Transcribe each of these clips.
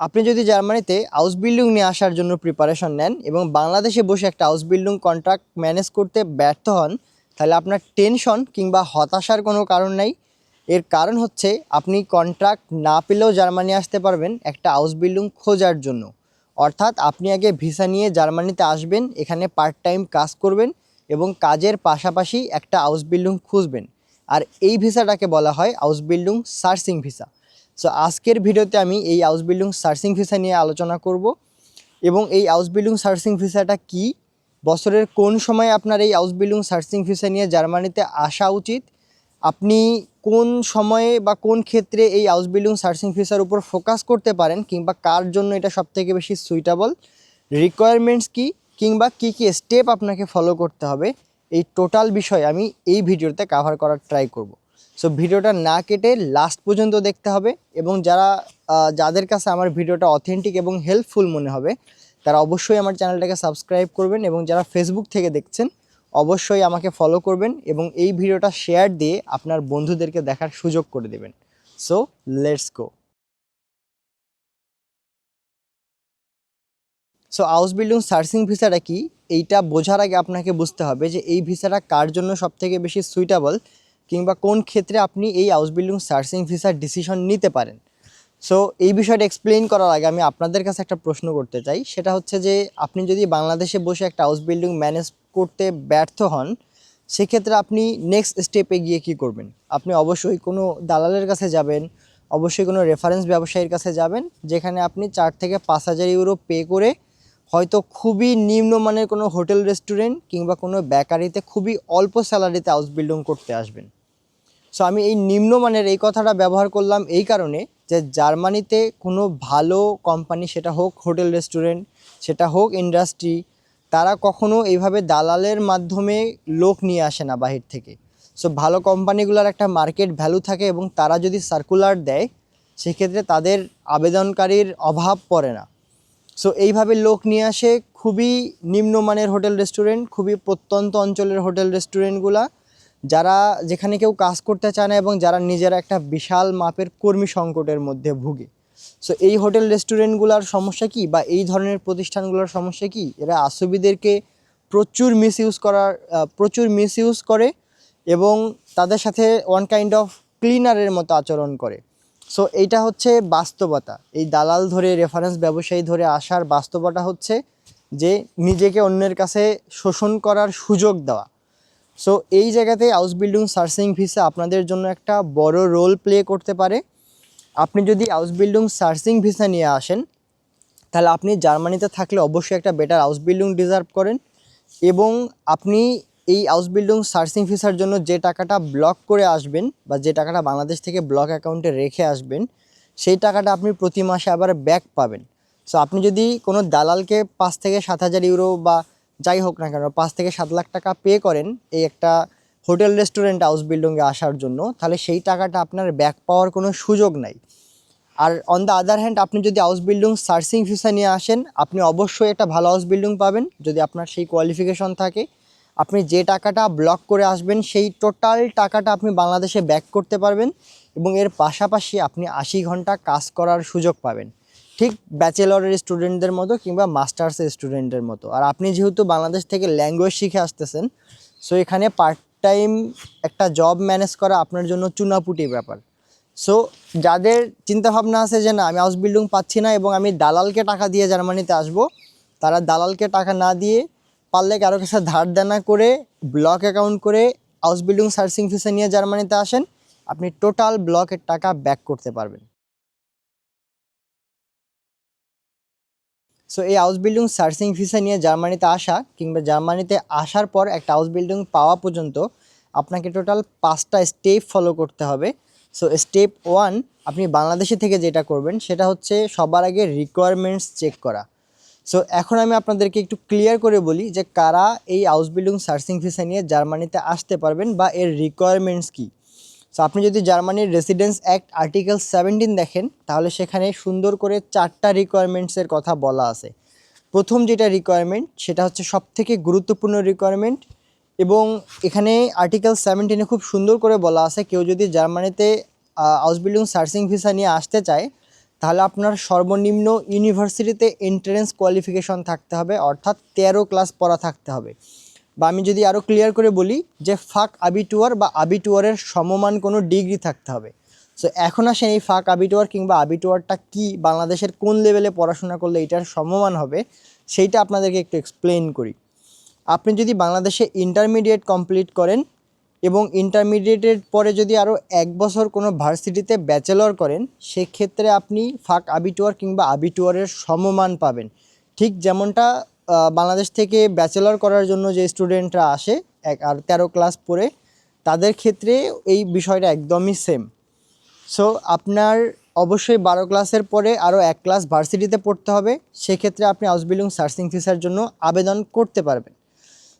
আপনি যদি জার্মানিতে হাউস বিল্ডিং নিয়ে আসার জন্য প্রিপারেশন নেন এবং বাংলাদেশে বসে একটা হাউস বিল্ডিং কন্ট্রাক্ট ম্যানেজ করতে ব্যর্থ হন, তাহলে আপনার টেনশন কিংবা হতাশার কোনো কারণ নাই। এর কারণ হচ্ছে আপনি কন্ট্রাক্ট না পেলেও জার্মানি আসতে পারবেন একটা হাউস বিল্ডিং খোঁজার জন্য। অর্থাৎ আপনি আগে ভিসা নিয়ে জার্মানিতে আসবেন, এখানে পার্ট টাইম কাজ করবেন এবং কাজের পাশাপাশি একটা হাউস বিল্ডিং খুঁজবেন। আর এই ভিসাটাকে বলা হয় house building searching visa so আজকের ভিডিওতে আমি এই হাউস বিল্ডিং সার্চিং ভিসা নিয়ে আলোচনা করব এবং এই হাউস বিল্ডিং সার্চিং ভিসাটা কি? বছরের কোন সময় আপনার এই হাউস বিল্ডিং সার্চিং ভিসা নিয়ে জার্মানিতে আসা উচিত? আপনি কোন সময়ে বা কোন ক্ষেত্রে এই হাউস বিল্ডিং সার্চিং ভিসার উপর ফোকাস করতে পারেন কিংবা কার জন্য এটা সবথেকে বেশি সুইটেবল রিকোয়ারমেন্টস কি কিংবা কি কি স্টেপ আপনাকে ফলো করতে হবে? এই টোটাল বিষয় আমি এই ভিডিওতে কাভার করার ট্রাই করব। সো ভিডিওটা না কেটে লাস্ট পর্যন্ত দেখতে হবে এবং যারা যাদের কাছে আমার ভিডিওটা অথেন্টিক এবং হেল্পফুল মনে হবে, তারা অবশ্যই আমার চ্যানেলটাকে সাবস্ক্রাইব করবেন এবং যারা ফেসবুক থেকে দেখছেন, অবশ্যই আমাকে ফলো করবেন এবং এই ভিডিওটা শেয়ার দিয়ে আপনার বন্ধুদেরকে দেখার সুযোগ করে দেবেন। So let's go so house building searching ভিসাটা কি? এইটা বোঝার আগে আপনাকে বুঝতে হবে যে এই ভিসাটা কার জন্য সবথেকে বেশি সুইটেবল কিংবা কোন ক্ষেত্রে আপনি এই হাউস বিল্ডিং সার্চিং ভিসার ডিসিশন নিতে পারেন? সো এই বিষয়টা এক্সপ্লেইন করার আগে আমি আপনাদের কাছে একটা প্রশ্ন করতে চাই। সেটা হচ্ছে যে, আপনি যদি বাংলাদেশে বসে একটা হাউস বিল্ডিং ম্যানেজ করতে ব্যর্থ হন, সেক্ষেত্রে আপনি নেক্সট স্টেপে গিয়ে কি করবেন? আপনি অবশ্যই কোনো দালালের কাছে যাবেন, অবশ্যই কোনো রেফারেন্স ব্যবসায়ীর কাছে যাবেন, যেখানে আপনি চার থেকে পাঁচ হাজার ইউরো পে করে হয়তো খুবই নিম্নমানের কোনো হোটেল রেস্টুরেন্ট কিংবা কোনো বেকারিতে খুবই অল্প স্যালারিতে হাউস বিল্ডিং করতে আসবেন। সো আমি এই নিম্নমানের এই কথাটা ব্যবহার করলাম এই কারণে যে জার্মানিতে কোনো ভালো কোম্পানি সেটা হোক হোটেল, রেস্টুরেন্ট, সেটা হোক ইন্ডাস্ট্রি তারা কখনো এইভাবে দালালের মাধ্যমে লোক নিয়ে আসে না বাহির থেকে। সো ভালো কোম্পানিগুলোর একটা মার্কেট ভ্যালু থাকে এবং তারা যদি সার্কুলার দেয়, সেক্ষেত্রে তাদের আবেদনকারীর অভাব পড়ে না। সো এইভাবে লোক নিয়ে আসে খুবই নিম্নমানের হোটেল, রেস্টুরেন্ট, খুবই প্রত্যন্ত অঞ্চলের হোটেল রেস্টুরেন্টগুলা যারা যেখানে কেউ কাজ করতে চায় না এবং যারা নিজেরা একটা বিশাল মাপের কর্মী সংকটের মধ্যে ভুগে। সো এই হোটেল রেস্টুরেন্টগুলোর সমস্যা কি বা এই ধরনের প্রতিষ্ঠানগুলোর সমস্যা কি? এরা আসবিদেরকে প্রচুর মিস ইউজ করার প্রচুর মিস ইউজ করে এবং তাদের সাথে ওয়ান কাইন্ড অফ ক্লিনারের মতো আচরণ করে। সো এইটা হচ্ছে বাস্তবতা। এই দালাল ধরে রেফারেন্স ব্যবসায়ী ধরে আসার বাস্তবতা হচ্ছে যে নিজেকে অন্যের কাছে শোষণ করার সুযোগ দেওয়া। সো এই জায়গাতে হাউস বিল্ডিং সার্চিং ভিসা আপনাদের জন্য একটা বড় রোল প্লে করতে পারে। আপনি যদি হাউস বিল্ডিং সার্চিং ভিসা নিয়ে আসেন, তাহলে আপনি জার্মানিতে থাকলে অবশ্যই একটা বেটার হাউস বিল্ডিং ডিজার্ভ করেন এবং আপনি এই হাউস বিল্ডিং সার্চিং ভিসার জন্য যে টাকাটা ব্লক করে আসবেন বা যে টাকাটা বাংলাদেশ থেকে ব্লক অ্যাকাউন্টে রেখে আসবেন, সেই টাকাটা আপনি প্রতি মাসে আবার ব্যাক পাবেন। সো আপনি যদি কোনো দালালকে পাঁচ থেকে সাত হাজার ইউরো বা যাই হোক না কেন, পাঁচ থেকে সাত লাখ টাকা পে করেন এই একটা হোটেল রেস্টুরেন্ট হাউস বিল্ডিংয়ে আসার জন্য, তাহলে সেই টাকাটা আপনার ব্যাক পাওয়ার কোনো সুযোগ নাই। আর অন দ্য আদার হ্যান্ড আপনি যদি হাউস বিল্ডিং সার্চিং ভিসা নিয়ে আসেন, আপনি অবশ্যই একটা ভালো হাউস বিল্ডিং পাবেন, যদি আপনার সেই কোয়ালিফিকেশন থাকে। আপনি যে টাকাটা ব্লক করে আসবেন, সেই টোটাল টাকাটা আপনি বাংলাদেশে ব্যাক করতে পারবেন এবং এর পাশাপাশি আপনি আশি ঘণ্টা কাজ করার সুযোগ পাবেন। ঠিক ব্যাচেলরের স্টুডেন্টদের মতো কিংবা মাস্টার্সের স্টুডেন্টের মতো। আর আপনি যেহেতু বাংলাদেশ থেকে ল্যাঙ্গুয়েজ শিখে আসতেছেন সো এখানে পার্ট টাইম একটা জব ম্যানেজ করা আপনার জন্য চুনাপুটি ব্যাপার। সো যাদের চিন্তাভাবনা আছে যে না, আমি হাউস বিল্ডিং পাচ্ছি না এবং আমি দালালকে টাকা দিয়ে জার্মানিতে আসব, তারা দালালকে টাকা না দিয়ে পারলে কারও কাছে ধার দেনা করে ব্লক অ্যাকাউন্ট করে হাউস বিল্ডিং সার্চিং ফিসে নিয়ে জার্মানিতে আসেন, আপনি টোটাল ব্লকের টাকা ব্যাক করতে পারবেন। সো এই হাউস বিল্ডিং সার্চিং ভিসা নিয়ে জার্মানিতে আসা কিংবা জার্মানিতে আসার পর একটা হাউস বিল্ডিং পাওয়া পর্যন্ত আপনাকে টোটাল পাঁচটা স্টেপ ফলো করতে হবে। সো স্টেপ ওয়ান আপনি বাংলাদেশে থেকে যেটা করবেন সেটা হচ্ছে সবার আগে রিকোয়ারমেন্টস চেক করা। সো এখন আমি আপনাদেরকে একটু ক্লিয়ার করে বলি যে কারা এই হাউস বিল্ডিং সার্চিং ভিসা নিয়ে জার্মানিতে আসতে পারবেন বা এর রিকোয়ারমেন্টস কী। সো আপনি যদি জার্মানির রেসিডেন্স অ্যাক্ট আর্টিকেল সেভেন্টিন দেখেন, তাহলে সেখানে সুন্দর করে চারটা রিকোয়ারমেন্টসের কথা বলা আছে। প্রথম যেটা রিকোয়ারমেন্ট সেটা হচ্ছে সবথেকে গুরুত্বপূর্ণ রিকোয়ারমেন্ট এবং এখানে আর্টিকেল সেভেন্টিনে খুব সুন্দর করে বলা আছে, কেউ যদি জার্মানিতে বিল্ডিং সার্চিং ভিসা নিয়ে আসতে চায়, তাহলে আপনার সর্বনিম্ন ইউনিভার্সিটিতে এন্ট্রেন্স কোয়ালিফিকেশন থাকতে হবে, অর্থাৎ তেরো ক্লাস পড়া থাকতে হবে। বা আমি যদি আরও ক্লিয়ার করে বলি যে ফাঁক আবিটুয়ার বা আবিটুয়ারের সমমান কোনো ডিগ্রি থাকতে হবে। সো এখন আসেন এই ফাক আবিটুয়ার কিংবা আবিটুয়ারটা কি, বাংলাদেশের কোন লেভেলে পড়াশোনা করলে এটার সমমান হবে, সেইটা আপনাদেরকে একটু এক্সপ্লেন করি। আপনি যদি বাংলাদেশে ইন্টারমিডিয়েট কমপ্লিট করেন এবং ইন্টারমিডিয়েটের পরে যদি আরও এক বছর কোনো ভার্সিটিতে ব্যাচেলর করেন, সেক্ষেত্রে আপনি ফাঁক আবিটুয়ার কিংবা আবিটুয়ারের সমমান পাবেন। ঠিক যেমনটা বাংলাদেশ থেকে ব্যাচেলর করার জন্য যে স্টুডেন্টরা আসে, এক আর তেরো ক্লাস পড়ে, তাদের ক্ষেত্রে এই বিষয়টা একদমই সেম সো আপনার অবশ্যই বারো ক্লাসের পরে আরও এক ক্লাস ভার্সিটিতে পড়তে হবে। সেক্ষেত্রে আপনি আউসবিলুং সার্চিং ফিসার জন্য আবেদন করতে পারবেন।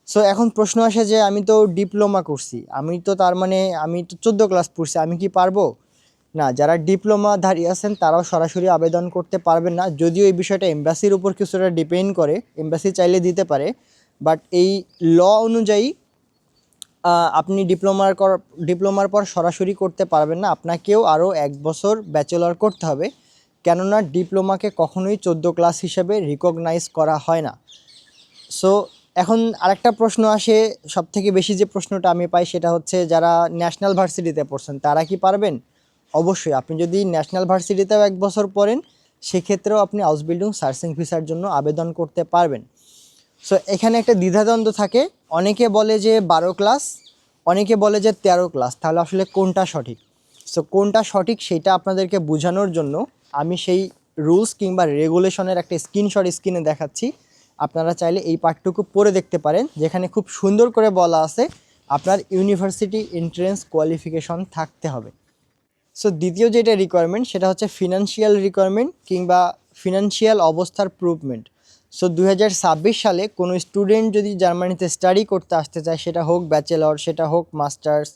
সো এখন প্রশ্ন আসে যে আমি তো ডিপ্লোমা করছি, আমি তো তার মানে আমি তো চোদ্দ ক্লাস পড়ছি, আমি কি পারব? না, যারা ডিপ্লোমা ধারী আছেন, তারাও সরাসরি আবেদন করতে পারবেন না। যদিও এই বিষয়টা এমবাসির উপর কিছুটা ডিপেন্ড করে, এমবাসি চাইলে দিতে পারে, বাট এই ল অনুযায়ী আপনি ডিপ্লোমার কর, ডিপ্লোমার পর সরাসরি করতে পারবেন না। আপনাকেও আরও এক বছর ব্যাচেলর করতে হবে, কেননা ডিপ্লোমাকে কখনোই চোদ্দ ক্লাস হিসেবে রিকগনাইজ করা হয় না। সো, এখন আরেকটা প্রশ্ন আসে সব থেকে বেশি যে প্রশ্নটা আমি পাই সেটা হচ্ছে, যারা ন্যাশনাল ভার্সিটিতে পড়ছেন, তারা কি পারবেন? অবশ্যই, আপনি যদি ন্যাশনাল ভার্সিটিতেও এক বছর পড়েন, সেক্ষেত্রেও আপনি হাউস বিল্ডিং সার্চিং ভিসার জন্য আবেদন করতে পারবেন। সো এখানে একটা দ্বিধাদ্বন্দ্ব থাকে। অনেকে বলে যে বারো ক্লাস অনেকে বলে যে তেরো ক্লাস তাহলে আসলে কোনটা সঠিক? সো কোনটা সঠিক সেটা আপনাদেরকে বোঝানোর জন্য আমি সেই রুলস কিংবা রেগুলেশনের একটা স্ক্রিনশট স্ক্রিনে দেখাচ্ছি। আপনারা চাইলে এই পার্টটুকু পড়ে দেখতে পারেন, যেখানে খুব সুন্দর করে বলা আছে, আপনার ইউনিভার্সিটি এন্ট্রেন্স কোয়ালিফিকেশন থাকতে হবে। সো দ্বিতীয় যেটা রিকোয়ারমেন্ট সেটা হচ্ছে ফিনান্সিয়াল রিকোয়ারমেন্ট কিংবা ফিনান্সিয়াল অবস্থার প্রুভমেন্ট সো দু হাজার ছাব্বিশ সালে কোনো স্টুডেন্ট যদি জার্মানিতে স্টাডি করতে আসতে চায়, সেটা হোক ব্যাচেলর সেটা হোক মাস্টার্স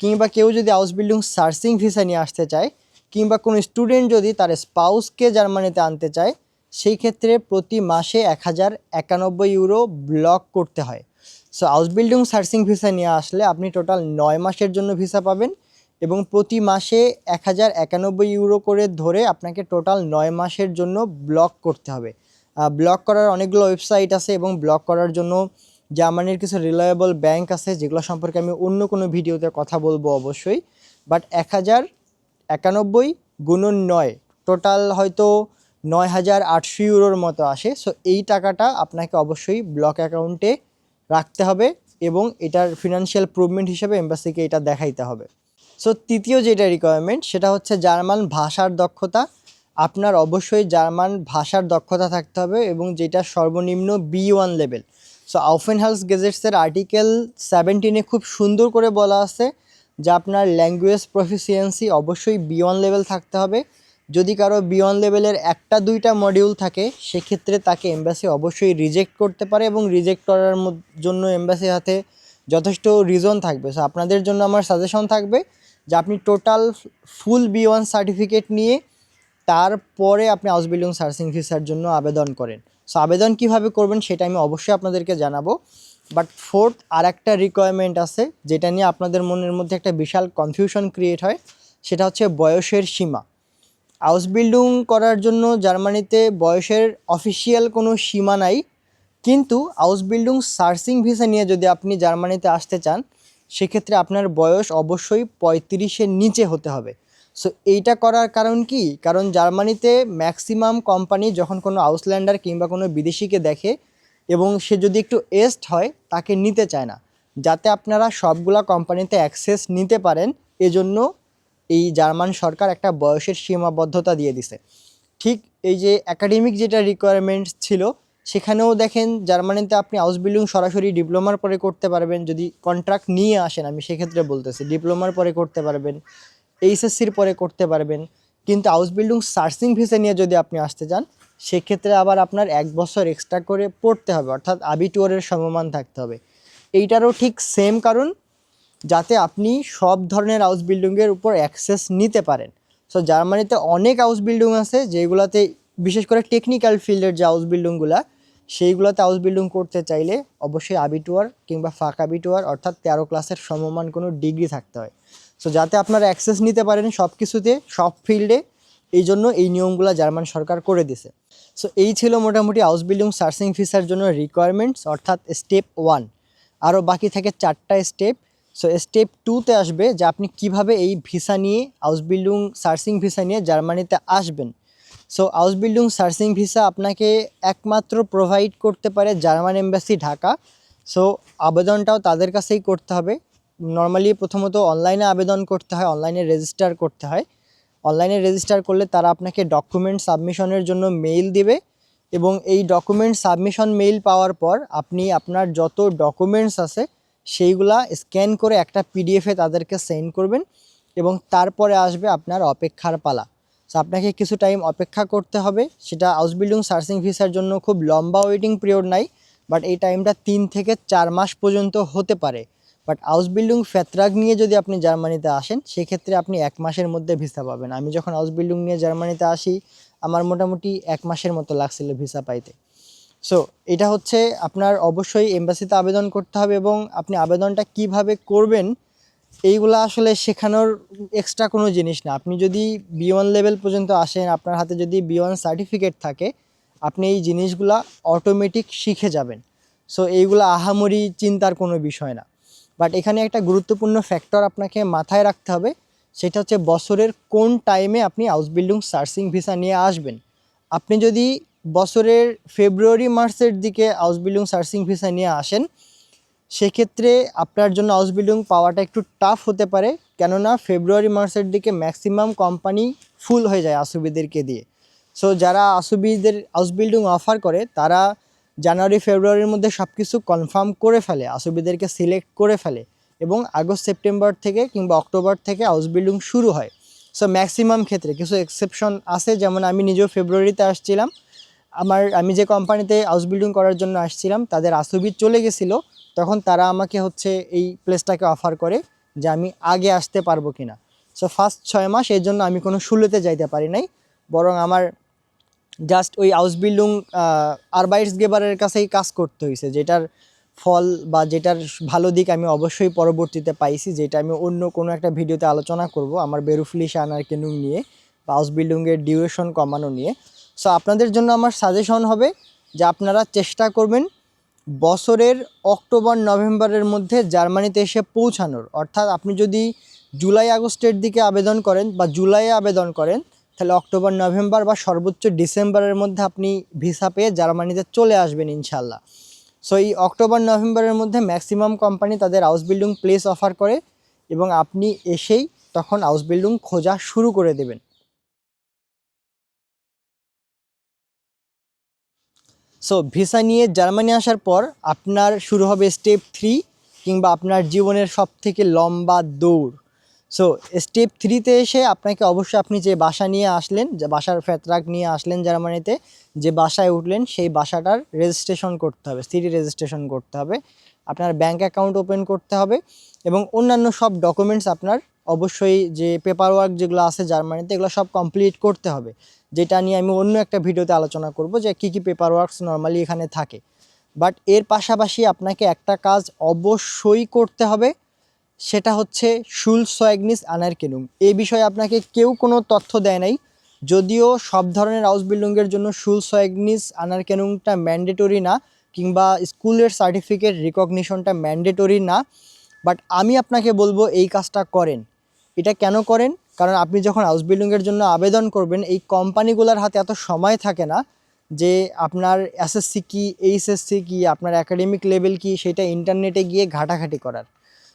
কিংবা কেউ যদি হাউস বিল্ডিং সার্চিং ভিসা নিয়ে আসতে চায়, কিংবা কোনো স্টুডেন্ট যদি তার স্পাউসকে জার্মানিতে আনতে চায়, সেই ক্ষেত্রে প্রতি মাসে এক হাজার একানব্বই ইউরো ব্লক করতে হয়। So house building searching visa নিয়ে আসলে আপনি টোটাল নয় মাসের জন্য ভিসা পাবেন। এবং প্রতি মাসে এক হাজার একানব্বই ইউরো করে ধরে আপনাকে টোটাল নয় মাসের জন্য ব্লক করতে হবে। ব্লক করার অনেকগুলো ওয়েবসাইট আছে এবং ব্লক করার জন্য জার্মানির কিছু রিলায়েবল ব্যাংক আছে, যেগুলো সম্পর্কে আমি অন্য কোনো ভিডিওতে কথা বলব অবশ্যই। বাট এক হাজার একানব্বই গুণন নয়, টোটাল হয়তো নয় হাজার আটশো ইউরোর মতো আসে। সো এই টাকাটা আপনাকে অবশ্যই ব্লক অ্যাকাউন্টে রাখতে হবে এবং এটার ফিনান্সিয়াল প্রুভমেন্ট হিসেবে এম্বাসিকে এটা দেখাইতে হবে। সো তৃতীয় যেটা রিকোয়ারমেন্ট সেটা হচ্ছে জার্মান ভাষার দক্ষতা। আপনার অবশ্যই জার্মান ভাষার দক্ষতা থাকতে হবে এবং যেটা সর্বনিম্ন বি ওয়ান লেভেল সো আউফেনহালস গেজেটসের আর্টিকেল সেভেন্টিনে খুব সুন্দর করে বলা আছে যে আপনার ল্যাঙ্গুয়েজ প্রফিসিয়েন্সি অবশ্যই বি ওয়ান লেভেল থাকতে হবে। যদি কারও বি ওয়ান লেভেলের একটা দুইটা মডিউল থাকে, সেক্ষেত্রে তাকে এম্বাসি অবশ্যই রিজেক্ট করতে পারে এবং রিজেক্ট করার জন্য এমবাসির হাতে যথেষ্ট রিজন থাকবে। সো আপনাদের জন্য আমার সাজেশন থাকবে যে আপনি total full B one certificate নিয়ে তারপরে আপনি হাউস বিল্ডিং সার্চিং ভিসার জন্য আবেদন করেন। সো আবেদন কীভাবে করবেন সেটা আমি অবশ্যই আপনাদেরকে জানাব। বাট ফোর্থ আর একটা রিকোয়ারমেন্ট আছে, যেটা নিয়ে আপনাদের মনের মধ্যে একটা বিশাল কনফিউশন ক্রিয়েট হয়, সেটা হচ্ছে বয়সের সীমা। হাউস বিল্ডিং করার জন্য জার্মানিতে বয়সের অফিসিয়াল কোনো সীমা নাই, কিন্তু হাউস বিল্ডিং সার্চিং ভিসা নিয়ে যদি আপনি জার্মানিতে আসতে চান সেক্ষেত্রে আপনার বয়স অবশ্যই পঁয়ত্রিশের নিচে হতে হবে। সো এইটা করার কারণ কি? কারণ জার্মানিতে ম্যাক্সিমাম কোম্পানি যখন কোনো আউসল্যান্ডার কিংবা কোনো বিদেশিকে দেখে এবং সে যদি একটু এস্ট হয়, তাকে নিতে চায় না। যাতে আপনারা সবগুলা কোম্পানিতে অ্যাক্সেস নিতে পারেন, এজন্য এই জার্মান সরকার একটা বয়সের সীমাবদ্ধতা দিয়ে দিছে। ঠিক এই যে একাডেমিক যেটা রিকোয়ারমেন্ট ছিল সেখানেও দেখেন জার্মানিতে আপনি হাউস বিল্ডিং সরাসরি ডিপ্লোমার পরে করতে পারবেন। যদি কন্ট্রাক্ট নিয়ে আসেন, আমি সেক্ষেত্রে বলতেছি, ডিপ্লোমার পরে করতে পারবেন, এইচএসসির পরে করতে পারবেন। কিন্তু হাউস বিল্ডিং সার্চিং ভিসা নিয়ে যদি আপনি আসতে চান, সেক্ষেত্রে আবার আপনার এক বছর এক্সট্রা করে পড়তে হবে। অর্থাৎ আবিটুয়ারের সমমান থাকতে হবে। এইটারও ঠিক সেম কারণ, যাতে আপনি সব ধরনের হাউস বিল্ডিংয়ের উপর অ্যাক্সেস নিতে পারেন। সো জার্মানিতে অনেক হাউস বিল্ডিং আছে, যেগুলোতে বিশেষ করে টেকনিক্যাল ফিল্ডের যে হাউস বিল্ডিংগুলো সেইগুলোতে হাউস বিল্ডিং করতে চাইলে অবশ্যই আবিটুয়ার কিংবা ফাঁক আবিটুয়ার অর্থাৎ তেরো ক্লাসের সমমান কোনো ডিগ্রি থাকতে হয়। সো যাতে আপনারা অ্যাক্সেস নিতে পারেন সব কিছুতে সব ফিল্ডে, এই জন্য এই নিয়মগুলো জার্মান সরকার করে দিছে। সো এই ছিল মোটামুটি হাউস বিল্ডিং সার্চিং ভিসার জন্য রিকোয়ারমেন্টস অর্থাৎ স্টেপ ওয়ান আরও বাকি থাকে চারটা স্টেপ সো স্টেপ টুতে আসবে যে আপনি কীভাবে এই ভিসা নিয়ে হাউস বিল্ডিং সার্চিং ভিসা নিয়ে জার্মানিতে আসবেন। So house building searching visa আপনাকে একমাত্র প্রোভাইড করতে পারে জার্মান এম্বাসি ঢাকা। সো আবেদনটাও তাদের কাছেই করতে হবে। নর্মালি প্রথমত অনলাইনে আবেদন করতে হয় অনলাইনে রেজিস্টার করতে হয়। অনলাইনে রেজিস্টার করলে তারা আপনাকে ডকুমেন্ট সাবমিশনের জন্য মেইল দিবে এবং এই ডকুমেন্ট সাবমিশন মেইল পাওয়ার পর আপনি আপনার যত ডকুমেন্টস আছে সেইগুলা স্ক্যান করে একটা পিডিএফে তাদেরকে সেন্ড করবেন এবং তারপরে আসবে আপনার অপেক্ষার পালা। সো আপনাকে কিছু টাইম অপেক্ষা করতে হবে। সেটা হাউস বিল্ডিং সার্চিং ভিসার জন্য খুব লম্বা ওয়েটিং পিরিয়ড নাই বাট এই টাইমটা তিন থেকে চার মাস পর্যন্ত হতে পারে। বাট হাউস বিল্ডিং ফ্যাত্রাগ নিয়ে যদি আপনি জার্মানিতে আসেন, সেক্ষেত্রে আপনি এক মাসের মধ্যে ভিসা পাবেন। আমি যখন হাউস বিল্ডিং নিয়ে জার্মানিতে আসি, আমার মোটামুটি এক মাসের মতো লাগছিল ভিসা পাইতে। সো এটা হচ্ছে আপনার অবশ্যই এম্বাসিতে আবেদন করতে হবে এবং আপনি আবেদনটা কীভাবে করবেন এইগুলো আসলে শেখানোর এক্সট্রা কোনো জিনিস না। আপনি যদি বি ওয়ান লেভেল পর্যন্ত আসেন, আপনার হাতে যদি বি ওয়ান সার্টিফিকেট থাকে, আপনি এই জিনিসগুলা অটোমেটিক শিখে যাবেন। সো এইগুলো আহামরি চিন্তার কোনো বিষয় না। বাট এখানে একটা গুরুত্বপূর্ণ ফ্যাক্টর আপনাকে মাথায় রাখতে হবে, সেটা হচ্ছে বছরের কোন টাইমে আপনি হাউস বিল্ডিং সার্চিং ভিসা নিয়ে আসবেন। আপনি যদি বছরের ফেব্রুয়ারি মার্চের দিকে হাউস বিল্ডিং সার্চিং ভিসা নিয়ে আসেন সেক্ষেত্রে আপনার জন্য হাউস বিল্ডিং পাওয়াটা একটু টাফ হতে পারে। কেননা ফেব্রুয়ারি মার্চের দিকে ম্যাক্সিমাম কোম্পানি ফুল হয়ে যায় আসুবিদেরকে দিয়ে। সো যারা আসুবিদের হাউস বিল্ডিং অফার করে, তারা জানুয়ারি ফেব্রুয়ারির মধ্যে সব কিছু কনফার্ম করে ফেলে আসুবিদেরকে সিলেক্ট করে ফেলে এবং আগস্ট সেপ্টেম্বর থেকে কিংবা অক্টোবর থেকে হাউস বিল্ডিং শুরু হয়। সো ম্যাক্সিমাম ক্ষেত্রে কিছু এক্সেপশন আছে, যেমন আমি নিজেও ফেব্রুয়ারিতে আসছিলাম। আমার, আমি যে কোম্পানিতে হাউস বিল্ডিং করার জন্য আসছিলাম, তাদের আসুবিদ চলে গেছিল। তখন তারা আমাকে হচ্ছে এই প্লেসটাকে অফার করে যে আমি আগে আসতে পারব কিনা। সো ফার্স্ট ছয় মাস এর জন্য আমি কোনো শুরুতে যাইতে পারি নাই। বরং আমার জাস্ট ওই হাউস বিল্ডিং আরবাইটস গেবারের কাছেই কাজ করতে হয়েছে যেটার ফল বা যেটার ভালো দিক আমি অবশ্যই পরবর্তীতে পাইছি, যেটা আমি অন্য কোনো একটা ভিডিওতে আলোচনা করব, আমার বেরুফলিশ আনার কেনুং নিয়ে বা হাউস বিল্ডিংয়ের ডিউরেশন কমানো নিয়ে। সো আপনাদের জন্য আমার সাজেশন হবে যে আপনারা চেষ্টা করবেন বছরের অক্টোবর, নভেম্বরের মধ্যে জার্মানিতে এসে পৌঁছানোর। অর্থাৎ আপনি যদি জুলাই, আগস্টের দিকে আবেদন করেন বা জুলাইয়ে আবেদন করেন, তাহলে অক্টোবর, নভেম্বর বা সর্বোচ্চ ডিসেম্বরের মধ্যে আপনি ভিসা পেয়ে জার্মানিতে চলে আসবেন ইনশাল্লাহ সো এই অক্টোবর, নভেম্বরের মধ্যে ম্যাক্সিমাম কোম্পানি তাদের হাউস বিল্ডিং প্লেস অফার করে এবং আপনি এসেই তখন হাউস বিল্ডিং খোঁজা শুরু করে দেবেন। সো ভিসা নিয়ে জার্মানি আসার পর আপনার শুরু হবে স্টেপ থ্রি কিংবা আপনার জীবনের সব থেকে লম্বা দৌড়। সো স্টেপ থ্রিতে এসে আপনাকে অবশ্যই আপনি যে বাসা নিয়ে আসলেন, যে বাসার ফ্যাতরাক নিয়ে আসলেন জার্মানিতে যে বাসায় উঠলেন সেই বাসাটার রেজিস্ট্রেশন করতে হবে সিটি রেজিস্ট্রেশন করতে হবে। আপনার ব্যাঙ্ক অ্যাকাউন্ট ওপেন করতে হবে এবং অন্যান্য সব ডকুমেন্টস আপনার অবশ্যই যে পেপার ওয়ার্ক যেগুলো আছে জার্মানিতে এগুলো সব কমপ্লিট করতে হবে। যেটা নিয়ে আমি অন্য একটা ভিডিওতে আলোচনা করব যে কী কী পেপার ওয়ার্কস নর্মালি এখানে থাকে। বাট এর পাশাপাশি আপনাকে একটা কাজ অবশ্যই করতে হবে, সেটা হচ্ছে শুল সোয়াগনিস আনার কেনুম এই বিষয়ে আপনাকে কেউ কোনো তথ্য দেয় নাই, যদিও সব ধরনের হাউস বিল্ডিংয়ের জন্য শুল সোয়াগনিস আনার কেনুমটা ম্যান্ডেটরি না, কিংবা স্কুলের সার্টিফিকেট রিকগনিশনটা ম্যান্ডেটরি না। বাট আমি আপনাকে বলব এই কাজটা করেন। এটা কেন করেন? কারণ আপনি যখন হাউস বিল্ডিংয়ের জন্য আবেদন করবেন, এই কোম্পানিগুলোর হাতে এত সময় থাকে না যে আপনার এসএসসি কি এইচএসসি কি, আপনার একাডেমিক লেভেল কি, সেটা ইন্টারনেটে গিয়ে ঘাটাঘাটি করার।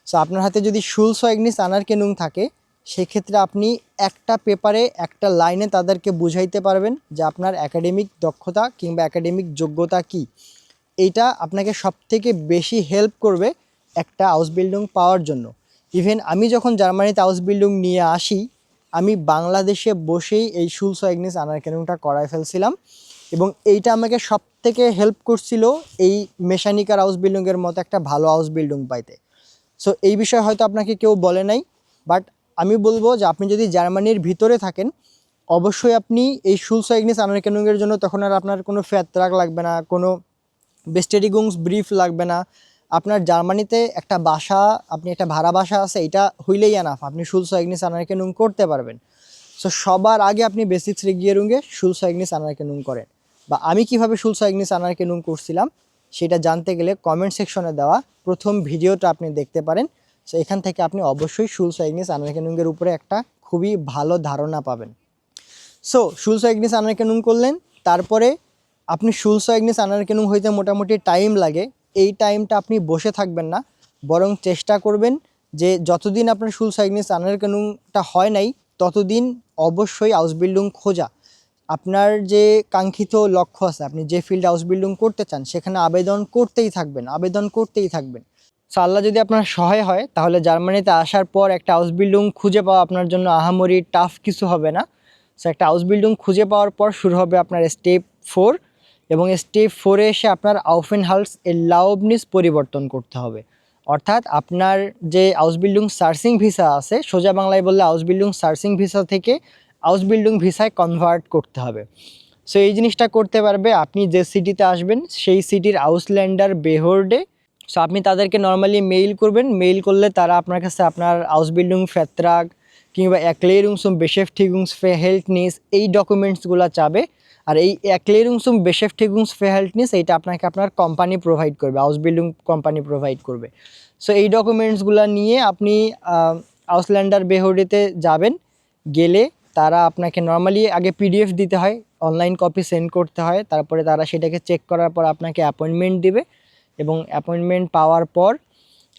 সো আপনার হাতে যদি শুলস ওয়াগনিস আনার কেনুং থাকে, সেক্ষেত্রে আপনি একটা পেপারে একটা লাইনে তাদেরকে বুঝাইতে পারবেন যে আপনার একাডেমিক দক্ষতা কিংবা একাডেমিক যোগ্যতা কি। এইটা আপনাকে সবথেকে বেশি হেল্প করবে একটা হাউস বিল্ডিং পাওয়ার জন্য। ইভেন আমি যখন জার্মানিতে হাউস বিল্ডিং নিয়ে আসি আমি বাংলাদেশে বসেই এই শুলস ওয়াগনিস আনার করায় ফেলছিলাম এবং এইটা আমাকে সব থেকে হেল্প করছিল এই মেশানিকার হাউস বিল্ডিংয়ের মতো একটা ভালো হাউস বিল্ডিং পাইতে। সো এই বিষয়ে হয়তো আপনাকে কেউ বলে নাই বাট আমি বলব যে আপনি যদি জার্মানির ভিতরে থাকেন, অবশ্যই আপনি এই শুলস ওয়াগনিস আনার জন্য তখন আর আপনার কোনো ফ্যাত্রাক লাগবে না, কোনো বেস্টেরিগুংস ব্রিফ লাগবে না আপনার জার্মানিতে একটা বাসা, আপনি একটা ভাড়া বাসা আছে, এটা হইলেই আনাফ আপনি শুলস এগনিস আনারকে নুন করতে পারবেন। সো সবার আগে আপনি বেসিক্স রেগিয়ারুঙ্গে শুলস ইগনিস আনারকেনুং করেন। বা আমি কীভাবে শুলস ইগনিস আনারকেনুং করছিলাম, সেটা জানতে গেলে কমেন্ট সেকশনে দেওয়া প্রথম ভিডিওটা আপনি দেখতে পারেন। সো এখান থেকে আপনি অবশ্যই শুলস ইগনিস আনারকেনুঙ্গের উপরে একটা খুবই ভালো ধারণা পাবেন। সো শুলস ইগনিস আনারকেনুং করলেন। তারপরে আপনি শুলস ইগনিস আনারকেনুং হইতে মোটামুটি টাইম লাগে। এই টাইমটা আপনি বসে থাকবেন না। বরং চেষ্টা করবেন যে যতদিন আপনার শুলস ইগনিস আনারকেনুংটা হয় নাই, ততদিন অবশ্যই হাউস বিল্ডিং খোঁজা। আপনার যে কাঙ্ক্ষিত লক্ষ্য আছে, আপনি যে ফিল্ড হাউস বিল্ডিং করতে চান, সেখানে আবেদন করতেই থাকবেন, আবেদন করতেই থাকবেন। সো আল্লাহ যদি আপনার সহায় হয়, তাহলে জার্মানিতে আসার পর একটা হাউস বিল্ডিং খুঁজে পাওয়া আপনার জন্য আহামরি টাফ কিছু হবে না। সো একটা হাউস বিল্ডিং খুঁজে পাওয়ার পর শুরু হবে আপনার স্টেপ ফোর এবং স্টেপ ফোরে এসে আপনার আউফেন হাউস এর লাউবনিস পরিবর্তন করতে হবে। অর্থাৎ আপনার যে হাউস বিল্ডিং সার্চিং ভিসা আছে, সোজা বাংলায় বললে হাউস বিল্ডিং সার্চিং ভিসা থেকে হাউস বিল্ডিং ভিসায় কনভার্ট করতে হবে। সো এই জিনিসটা করতে পারবে, আপনি যে সিটিতে আসবেন, সেই সিটির আউসল্যান্ডার বেহোর্ডে সো আপনি তাদেরকে নর্মালি মেইল করবেন মেইল করলে তারা আপনার কাছে আপনার হাউস বিল্ডিং ফ্যাত্রাগ কিংবা অ্যাক্লেরুংসুম বেশেফটিগুংস ফেহেল্টনিস এই ডকুমেন্টসগুলো চাবে। আর এই অ্যাক্লেরুংসুম বেশেফটিগুংস ফেহেল্টনিস এইটা আপনাকে আপনার কোম্পানি প্রোভাইড করবে হাউস বিল্ডিং কোম্পানি প্রোভাইড করবে। সো এই ডকুমেন্টসগুলো নিয়ে আপনি আউসল্যান্ডার বেহোর্ডেতে যাবেন, গেলে তারা আপনাকে নর্মালি আগে পিডিএফ দিতে হয় অনলাইন কপি সেন্ড করতে হয়, তারপরে তারা সেটাকে চেক করার পর আপনাকে অ্যাপয়েন্টমেন্ট দিবে এবং অ্যাপয়েন্টমেন্ট পাওয়ার পর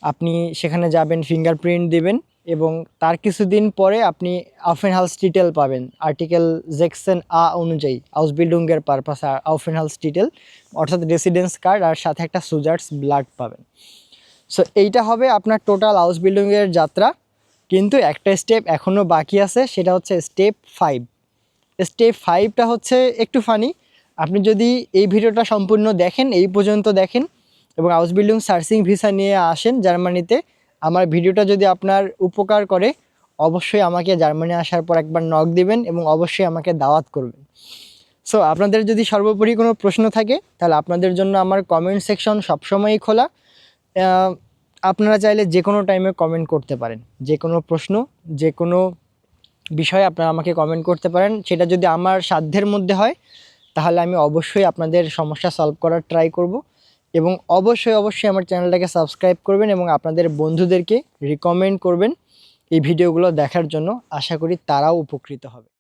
আপনি সেখানে যাবেন ফিঙ্গারপ্রিন্ট দিবেন এবং তার কিছুদিন পরে আপনি আফেন হাউস ডিটেল পাবেন। আর্টিকেল জেকশন আ অনুযায়ী হাউস বিল্ডিংয়ের পারপাস আউফেন হাউস ডিটেল অর্থাৎ রেসিডেন্স কার্ড আর সাথে একটা সুজার্স ব্লাড পাবেন। সো এইটা হবে আপনার টোটাল হাউস বিল্ডিংয়ের যাত্রা। কিন্তু একটা স্টেপ এখনও বাকি আছে, সেটা হচ্ছে স্টেপ ফাইভ স্টেপ ফাইভটা হচ্ছে একটু ফানি আপনি যদি এই ভিডিওটা সম্পূর্ণ দেখেন, এই পর্যন্ত দেখেন এবং হাউস বিল্ডিং সার্চিং ভিসা নিয়ে আসেন জার্মানিতে আমার ভিডিওটা যদি আপনার উপকার করে, অবশ্যই আমাকে জার্মানি আসার পর একবার নক দিবেন এবং অবশ্যই আমাকে দাওয়াত করবেন। সো আপনাদের যদি সর্বোপরি কোনো প্রশ্ন থাকে, তাহলে আপনাদের জন্য আমার কমেন্ট সেকশন সবসময়ই খোলা। আপনারা চাইলে যে কোনো টাইমে কমেন্ট করতে পারেন। যে কোনো প্রশ্ন যে কোনো বিষয়ে আপনারা আমাকে কমেন্ট করতে পারেন। সেটা যদি আমার সাধ্যের মধ্যে হয়, তাহলে আমি অবশ্যই আপনাদের সমস্যা সলভ করার ট্রাই করব। এবং অবশ্যই অবশ্যই আমার চ্যানেলটাকে সাবস্ক্রাইব করবেন এবং আপনাদের বন্ধুদেরকে রিকমেন্ড করবেন এই ভিডিওগুলো দেখার জন্য। আশা করি তারাও উপকৃত হবে।